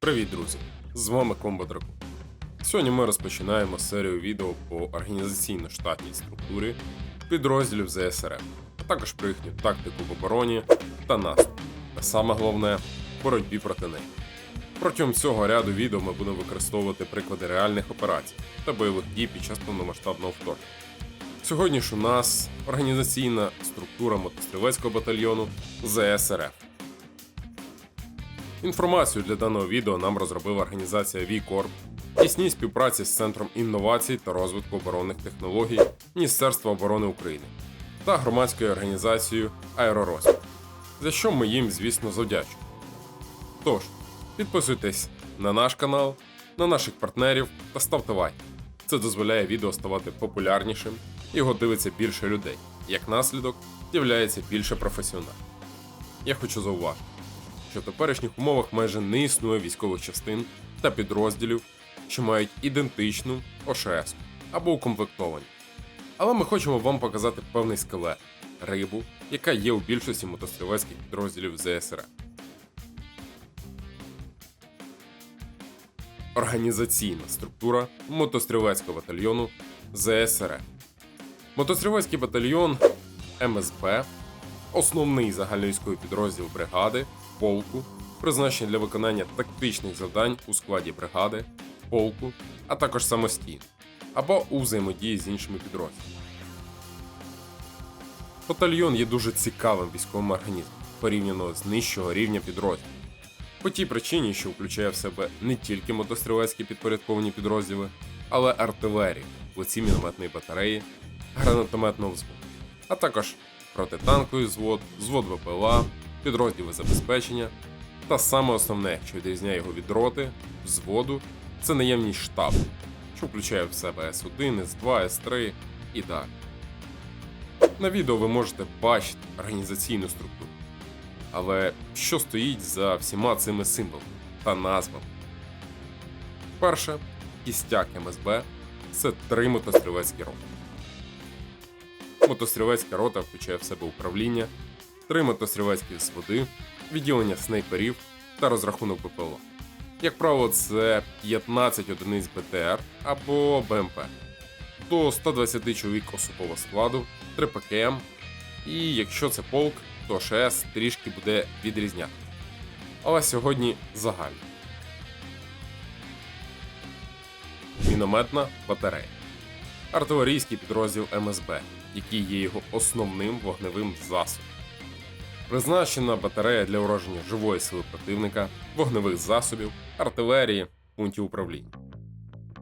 Привіт, друзі! З вами Комбо Дракон. Сьогодні ми розпочинаємо серію відео по організаційно-штатній структурі підрозділів ЗСРФ, а також про їхню тактику в обороні та наступ. Та саме головне боротьбі проти неї. Протягом цього ряду відео ми будемо використовувати приклади реальних операцій та бойових дій під час повномасштабного вторгнення. Сьогодні ж у нас організаційна структура мотострілецького батальйону ЗСРФ. Інформацію для даного відео нам розробила організація VCorp тісній співпраці з Центром інновацій та розвитку оборонних технологій Міністерства оборони України та громадською організацією Аеророзвиток, за що ми їм, звісно, завдячуємо. Тож, підписуйтесь на наш канал, на наших партнерів та ставте лайк. Це дозволяє відео ставати популярнішим, його дивиться більше людей. Як наслідок, з'являється більше професіоналів. Я хочу зауважити що в теперішніх умовах майже не існує військових частин та підрозділів, що мають ідентичну ОШС або укомплектовані. Але ми хочемо вам показати певний скелет рибу, яка є у більшості мотострілецьких підрозділів ЗСР. Організаційна структура мотострілецького батальйону ЗСР. Мотострілецький батальйон МСБ основний загальновійськовий підрозділ бригади, полку, призначений для виконання тактичних завдань у складі бригади, полку, а також самостійно, або у взаємодії з іншими підрозділами. Батальйон є дуже цікавим військовим організмом порівняно з нижчого рівня підрозділів. По тій причині, що включає в себе не тільки мотострілецькі підпорядковані підрозділи, але артилерію, лиці мінометної батареї, гранатометного взводу, а також протитанковий взвод, взвод ВПЛА, підрозділи забезпечення. Та саме основне, що відрізняє його від роти, взводу, це наявність штабу, що включає в себе С1, С2, С3 і далі. На відео ви можете бачити організаційну структуру. Але що стоїть за всіма цими символами та назвами? Перше, кістяк МСБ це три мотострілецькі роти. Мотострілецька рота включає в себе управління, три мотострілецькі взводи, відділення снайперів та розрахунок БПЛА. Як правило, це 15 одиниць БТР або БМП, до 120 чоловік особового складу, 3 ПКМ, і якщо це полк, то ШС трішки буде відрізняти. Але сьогодні загально. Мінометна батарея. Артилерійський підрозділ МСБ, який є його основним вогневим засобом. Призначена батарея для ураження живої сили противника, вогневих засобів, артилерії, пунктів управління.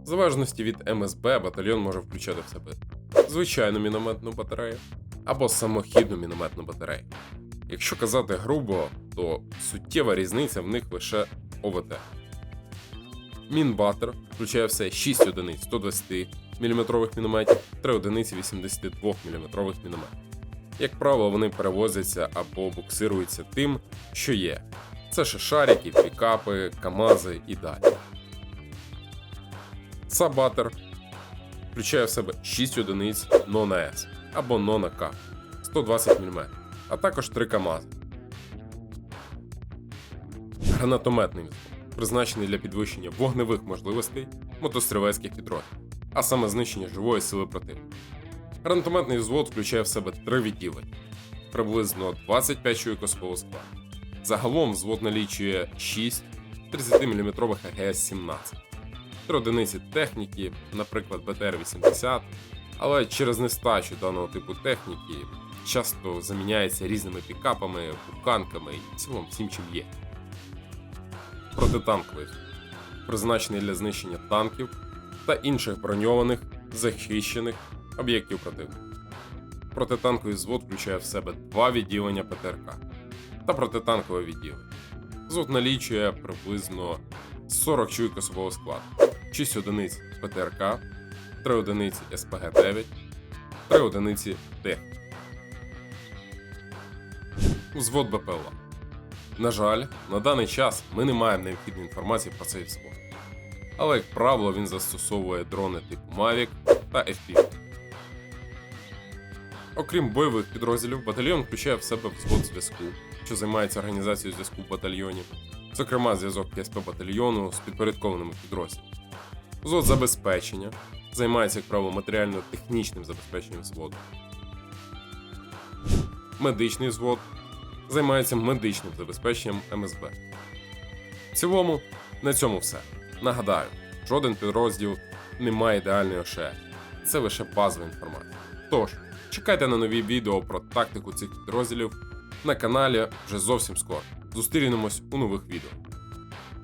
В залежності від МСБ батальйон може включати в себе звичайну мінометну батарею або самохідну мінометну батарею. Якщо казати грубо, то суттєва різниця в них лише ОВТ. Мінбатер включає все 6 одиниць 120 мм мінометів, 3 одиниці 82 мм мінометів. Як правило, вони перевозяться або буксируються тим, що є. Це ще шарики, пікапи, камази і далі. Сабатер включає в себе 6 одиниць Нона С або Нона К 120 мм, а також 3 КАМАЗи. Гранатометний взвод, призначений для підвищення вогневих можливостей мотострілецьких підрозділів, а саме знищення живої сили противника. Гранатометний взвод включає в себе три відділення, приблизно 25 чоловік особового складу. Загалом взвод налічує 6 30-мм АГС-17, 3 одиниці техніки, наприклад, БТР-80, але через нестачу даного типу техніки часто заміняється різними пікапами, буканками і в цілому всім чим є. Протитанковий призначений для знищення танків та інших броньованих, захищених об'єктів противника. Протитанковий взвод включає в себе два відділення ПТРК та протитанкове відділення. Взвод налічує приблизно 40 чоловік особового складу, 6 одиниць ПТРК, 3 одиниці СПГ-9, 3 одиниці техніки. Взвод БПЛА. На жаль, на даний час ми не маємо необхідної інформації про цей взвод. Але, як правило, він застосовує дрони типу Mavic та FPV. Окрім бойових підрозділів, батальйон включає в себе взвод зв'язку, що займається організацією зв'язку в батальйоні, зокрема зв'язок КСП батальйону з підпорядкованими підрозділами. Взвод забезпечення займається, як правило, матеріально-технічним забезпеченням взводу. Медичний взвод займається медичним забезпеченням МСБ. В цілому, на цьому все. Нагадаю, жоден підрозділ не має ідеальної ОШЕ. Це лише базова інформація. Тож, чекайте на нові відео про тактику цих підрозділів на каналі вже зовсім скоро. Зустрінемось у нових відео.